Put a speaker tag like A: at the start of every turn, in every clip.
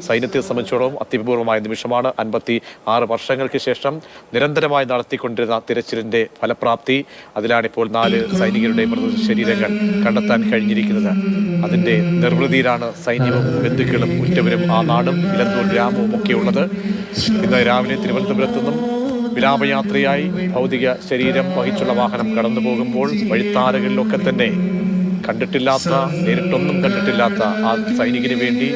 A: സൈന്യത്തെ സംബന്ധിച്ചോളം അത്യപൂർവമായ നിമിഷമാണ്. അൻപത്തി ആറ് വർഷങ്ങൾക്ക് ശേഷം നിരന്തരമായി നടത്തിക്കൊണ്ടിരുന്ന തിരച്ചിലിന്റെ ഫലപ്രാപ്തി. അതിലാണിപ്പോൾ നാല് സൈനികരുടെ ശരീരങ്ങൾ കണ്ടെത്താൻ കഴിഞ്ഞിരിക്കുന്നത്. അതിന്റെ നിർവൃതിയിലാണ് സൈന്യവും ബന്ധുക്കളും ഉറ്റവരും ആ നാടും ഇലന്തൂർ ഗ്രാമവും ഒക്കെ ഉള്ളത്. ഇന്ന് രാവിലെ തിരുവനന്തപുരത്തു നിന്നും വിലാപയാത്രയായി ഭൗതിക ശരീരം വഹിച്ചുള്ള വാഹനം കടന്നു പോകുമ്പോൾ വഴിത്താരകളിലൊക്കെ തന്നെ കണ്ടിട്ടില്ലാത്ത നേരിട്ടൊന്നും കണ്ടിട്ടില്ലാത്ത ആ സൈനികന് വേണ്ടി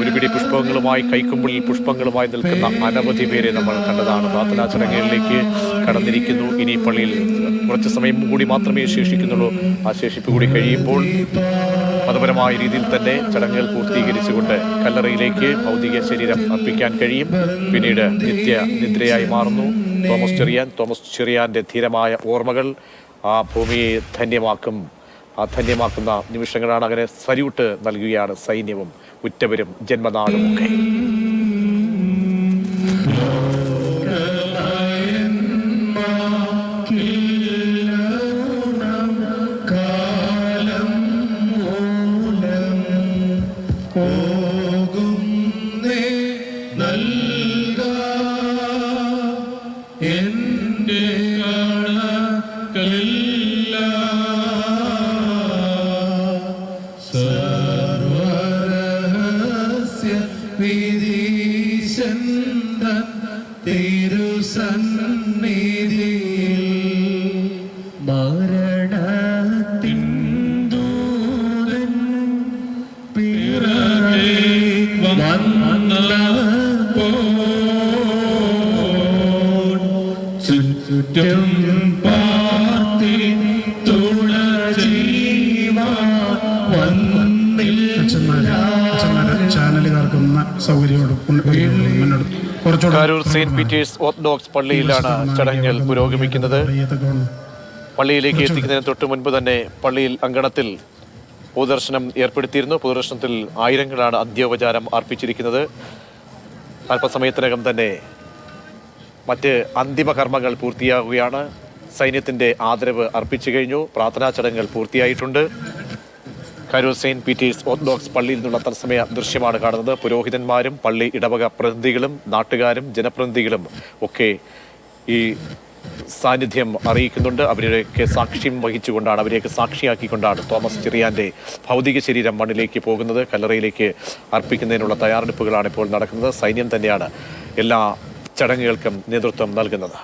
A: ഒരു പിടി പുഷ്പങ്ങളുമായി കൈക്കുമ്പിളിൽ പുഷ്പങ്ങളുമായി നിൽക്കുന്ന അനവധി പേരെ നമ്മൾ കണ്ടതാണ്. പ്രാർത്ഥനാ ചടങ്ങുകളിലേക്ക് കടന്നിരിക്കുന്നു. ഇനി പള്ളിയിൽ കുറച്ച് സമയം കൂടി മാത്രമേ ശേഷിക്കുന്നുള്ളൂ. ആ ശേഷിപ്പ് കൂടി കഴിയുമ്പോൾ മതപരമായ രീതിയിൽ തന്നെ ചടങ്ങുകൾ പൂർത്തീകരിച്ചുകൊണ്ട് കല്ലറയിലേക്ക് ഭൗതിക ശരീരം അർപ്പിക്കാൻ കഴിയും. പിന്നീട് നിത്യ നിദ്രയായി മാറുന്നു. തോമസ് ചെറിയാൻ തോമസ് ചെറിയാന്റെ ധീരമായ ഓർമ്മകൾ ആ ഭൂമിയെ ധന്യമാക്കും. ധന്യമാക്കുന്ന നിമിഷങ്ങളാണ് അങ്ങനെ സല്യൂട്ട് നൽകുകയാണ് സൈന്യവും ഉറ്റവരും ജന്മനാടും ഒക്കെ.
B: പോകുന്നേ നൽക വിധീശന്ത തിരുസന്നിധിയിൽ മരണത്തിൻ ദൂതൻ പിറകെ വന്നപ്പോൾ
C: ചാനലുകാർക്കും സൗകര്യം
A: കാരൂർ സെയിന്റ് പീറ്റേഴ്സ് ഓർത്തഡോക്സ് പള്ളിയിലാണ് ചടങ്ങുകൾ പുരോഗമിക്കുന്നത്. പള്ളിയിലേക്ക് എത്തിക്കുന്നതിന് തൊട്ട് മുൻപ് തന്നെ പള്ളിയിൽ അങ്കണത്തിൽ പൊതുദർശനം ഏർപ്പെടുത്തിയിരുന്നു. പൊതുദർശനത്തിൽ ആയിരങ്ങളാണ് അന്ത്യോപചാരം അർപ്പിച്ചിരിക്കുന്നത്. അല്പസമയത്തിനകം തന്നെ മറ്റ് അന്തിമ കർമ്മങ്ങൾ പൂർത്തിയാകുകയാണ് സൈന്യത്തിന്റെ ആദരവ് അർപ്പിച്ചു കഴിഞ്ഞു. പ്രാർത്ഥനാ ചടങ്ങുകൾ പൂർത്തിയായിട്ടുണ്ട്. കരൂർ സെയിന്റ് പീറ്റേഴ്സ് ഓർത്തഡോക്സ് പള്ളിയിൽ നിന്നുള്ള തത്സമയ ദൃശ്യമാണ് കാണുന്നത്. പുരോഹിതന്മാരും പള്ളി ഇടവക പ്രതിനിധികളും നാട്ടുകാരും ജനപ്രതിനിധികളും ഒക്കെ ഈ സാന്നിധ്യം അറിയിക്കുന്നുണ്ട്. അവരെയൊക്കെ സാക്ഷ്യം വഹിച്ചുകൊണ്ടാണ് അവരെയൊക്കെ സാക്ഷിയാക്കിക്കൊണ്ടാണ് തോമസ് ചെറിയാന്റെ ഭൗതിക ശരീരം മണ്ണിലേക്ക് പോകുന്നത്. കല്ലറയിലേക്ക് അർപ്പിക്കുന്നതിനുള്ള തയ്യാറെടുപ്പുകളാണ് ഇപ്പോൾ നടക്കുന്നത്. സൈന്യം തന്നെയാണ് എല്ലാ ചടങ്ങുകൾക്കും നേതൃത്വം നൽകുന്നത്.